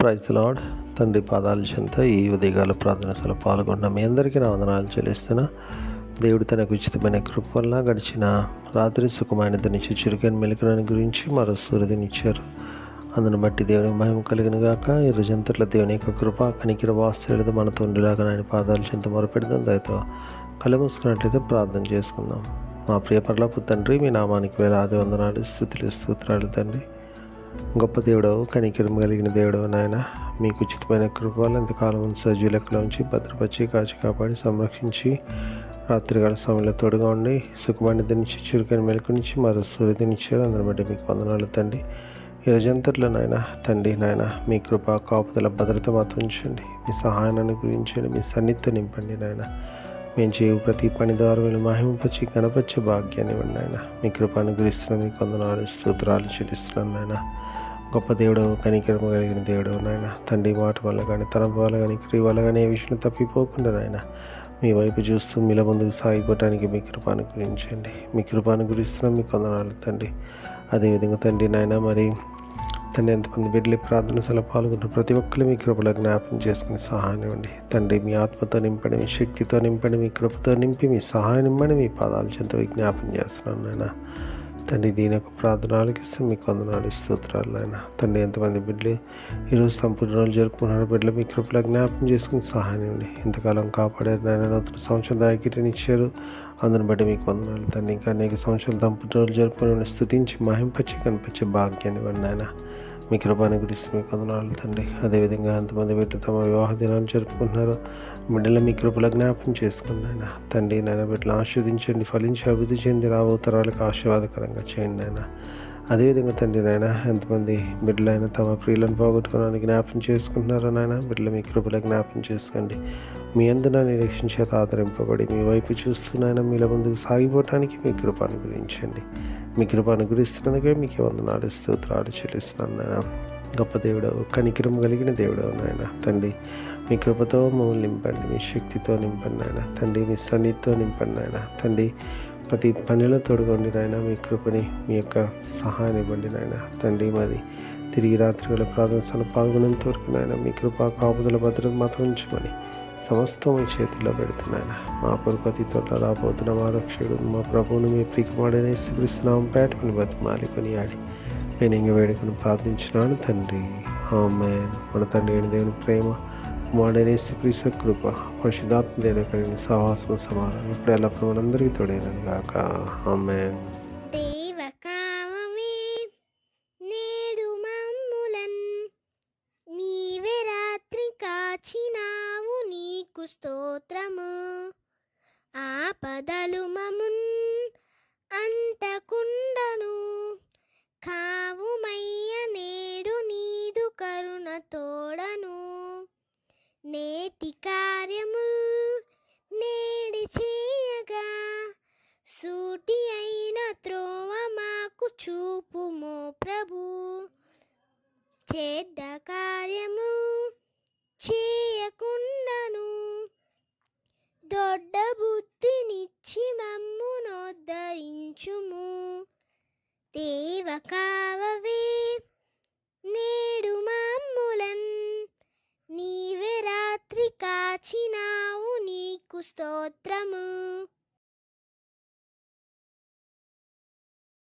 Praise lord తండ్రి పాదాలు చెంత ఈ ఉదయకాల ప్రార్థనలో పాల్గొన్న మీ అందరికీ నా వందనాలు చెల్లిస్తున్నా. దేవుడు తనకు ఉచితమైన కృప వల్ల గడిచిన రాత్రి సుఖమైనతనిచ్చి చురుకైన మెలకులని గురించి మరో సూర్యునిచ్చారు అందును బట్టి దేవుని మహిమ కలిగిన గాక ఈ రోజంతట్ల దేవుని యొక్క కృప కనికిర వాస్తవులతో మనతో ఉండిలాగా ఆయన పాదాలు చెంత మొరపెడదాం దయతో కళ్ళు మూసుకున్నట్లయితే ప్రార్థన చేసుకుందాం. మా ప్రియ పర్లపు తండ్రి మీ నామానికి వేలాది వందనాలు స్థుతులు స్తోత్రాలు తండ్రి. గొప్ప దేవుడవు కనికరం కలిగిన దేవుడవు నాయన మీకు ఉచితమైన కృపలు ఎంతకాలం సజీలకులో ఉంచి భద్రపరిచి కాచి కాపాడి సంరక్షించి రాత్రికాల సమయంలో తోడుగా ఉండి సుఖమైన దినిచ్చి చురుకైన మెలకు నుంచి మరో సూర్యదినిచ్చారు అందరి బట్టి మీకు వందనాలు తండ్రి. ఈ రోజంతట్లో నాయన తండ్రి నాయన మీ కృప కాపుదల భద్రత మాత్రం ఉంచండి. మీ సహాయాన్ని గురించండి మీ సన్నిధితో నింపండి నాయన. మేము చేయు ప్రతి పని ద్వారా వీళ్ళు మహింపచ్చి కనపరిచే భాగ్యాన్ని ఇవ్వండి ఆయన మీ కృపాను గురిస్తున్నాం మీ కొందరు స్తోత్రాలు చెల్లిస్తున్నాను నాయన. గొప్ప దేవుడు కనికరమ కలిగిన దేవుడు నాయన. తండ్రి మాట వల్ల కానీ తన వల్ల కానీ క్రియ వల్ల కానీ ఏ విషయం తప్పిపోకుండా నాయన. మీ వైపు చూస్తూ మీల ముందుకు సాగిపోవటానికి మీ కృపాను గురించండి మీ కృపాను గురిస్తున్నాం మీ కొందనాలు తండ్రి. అదేవిధంగా తండ్రి నాయన మరి తండ్రి ఎంతమంది బిడ్డలు ప్రార్థన సల పాల్గొన్న ప్రతి ఒక్కరు మీ కృపలో జ్ఞాపం చేసుకుని సహాయం ఇవ్వండి. తండ్రి మీ ఆత్మతో నింపండి మీ శక్తితో నింపండి మీ కృపతో నింపి మీ సహాయం ఇవ్వండి మీ పాదాలు చెంత విజ్ఞాపం చేస్తున్నాను నాయన. తండ్రి దీని యొక్క ప్రార్థనలకు ఇస్తే మీకు వందనాలు స్తోత్రాలు ఆయన తండ్రి ఎంతమంది బిడ్డలు ఈరోజు సంపూర్ణ రోజులు జరుపుకున్నారు బిడ్డలు మీ కృపలో జ్ఞాపం చేసుకుని సహాయం ఇవ్వండి. ఇంతకాలం కాపాడారు నాయన. నూతన సంవత్సరం దాకిటిని ఇచ్చారు. అందును బట్టి మీకు వందనాలు తండ్రి. ఇంకా అనేక సంవత్సరాలు దంపతులు జరుపుకుని స్థుతించి మహింపచ్చి కనిపించే భాగ్యాన్ని ఇవ్వండి నాయన. మీ కృపాన్ని గురించి మీకు వందనాలు తండ్రి. అదేవిధంగా అంతమంది బిడ్డ తమ వివాహ దినాన్ని జరుపుకుంటున్నారో బిడ్డలు మీ కృపలో జ్ఞాపం చేసుకుని నాయన. తండ్రి నాయన బిడ్డలు ఆస్వాదించండి ఫలించి అభివృద్ధి చెంది రాబో తరాలకు ఆశీర్వాదకరంగా చేయండి నాయన. అదేవిధంగా తండ్రి నాయన ఎంతమంది బిడ్డలైన తమ ప్రియులను పోగొట్టుకోవడానికి జ్ఞాపకం చేసుకుంటున్నారో నాయన బిడ్డలు మీ కృపలో జ్ఞాపం చేసుకోండి. మీ అందున నిరీక్షణ చేత ఆదరింపబడి మీ వైపు చూస్తున్నాయన మీల ముందుకు సాగిపోవటానికి మీ కృప గురించండి మీ కృప అనుగ్రహిస్తున్నందుకే మీకు వందనాలు స్తోత్రాలు చెల్లిస్తున్నాను నాయన. గొప్ప దేవుడు కనికిరం కలిగిన దేవుడు నాయన. తండ్రి మీ కృపతో మమ్మల్ని నింపండి మీ శక్తితో నింపండి నాయన. తండ్రి మీ సన్నిధితో నింపండి నాయన. తండ్రి ప్రతి పనిలో తోడుకోండి నాయన. మీ కృపని మీ యొక్క సహాయాన్ని ఇవ్వండి నాయన. తండ్రి మరి తిరిగి రాత్రివేళ ప్రార్థనలు పాల్గొనేంత వరకు నాయన మీ కృప కాపుదల భద్రత మాత్రం ఉంచమని సమస్తం మీ చేతిలో పెడుతున్నాయన మా పరుపతి తోట రాబోతున్న మా రక్షకుడు మా ప్రభువును మీ ప్రికమాడనే శ్రీకరిస్తున్నాం పేటమని బతిమాలి కొని ఆడి నేను ఇంక వేడుకను ప్రార్థించినాను తండ్రి. ఆమె మన తండ్రి దేవుని ప్రేమ మాడనే శ్రీకృష్ణ కృప పరిశుధాత్మ దేవుని కలిగిన సహవాసం సమాధానం ఇప్పుడు ఎల్లప్పుడూ మనందరికీ తోడేనని కాక ఆమె దేవకామమే కాచినావు నీకు స్తోత్రము. ఆపదలు మమున్ అంటకుండను. మో ప్రభు. చెడ్డ కార్యము చేయకుండాను. దొడ్డ బుద్ధినిచ్చి మమ్ము నోద్ధరించుము దేవ కావవే నేడు మమ్ములన్. నీవే రాత్రి కాచినావు నీకు స్తోత్రము.